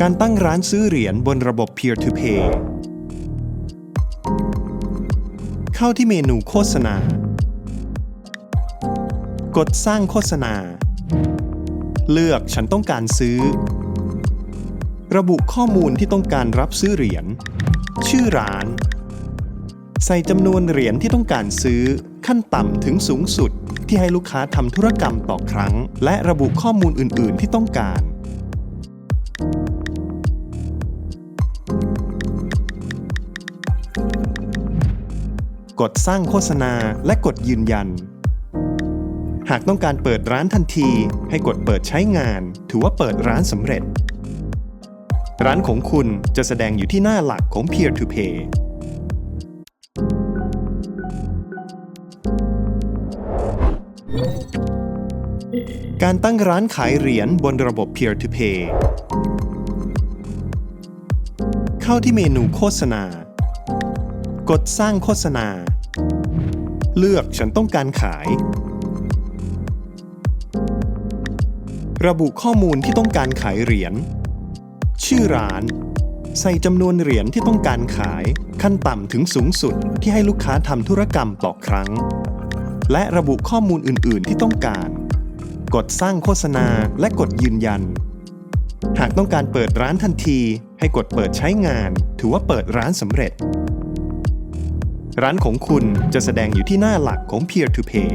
การตั้งร้านซื้อเหรียญบนระบบ Peer to Pay เข้าที่เมนูโฆษณา กดสร้างโฆษณา เลือกฉันต้องการซื้อ ระบุข้อมูลที่ต้องการรับซื้อเหรียญ ชื่อร้าน ใส่จำนวนเหรียญที่ต้องการซื้อ ขั้นต่ำถึงสูงสุด ที่ให้ลูกค้าทำธุรกรรมต่อครั้ง และระบุข้อมูลอื่น ๆ ที่ต้องการ กดสร้างโฆษณาและกดยืนยัน หากต้องการเปิดร้านทันที ให้กดเปิดใช้งาน ถือว่าเปิดร้านสำเร็จ ร้านของคุณจะแสดงอยู่ที่หน้าหลักของ Peer to Pay การตั้งร้านขายเหรียญบนระบบ Peer to Pay เข้าที่เมนูโฆษณา กดสร้างโฆษณา เลือกฉันต้องการขาย ระบุข้อมูลที่ต้องการขายเหรียญ ชื่อร้าน ใส่จำนวนเหรียญที่ต้องการขาย ขั้นต่ำถึงสูงสุดที่ให้ลูกค้าทำธุรกรรมต่อครั้ง และระบุข้อมูลอื่น ๆ ที่ต้องการ กดสร้างโฆษณาและกดยืนยัน หากต้องการเปิดร้านทันที ให้กดเปิดใช้งาน ถือว่าเปิดร้านสำเร็จ ร้านของคุณจะแสดงอยู่ที่หน้าหลักของ Peer to Pay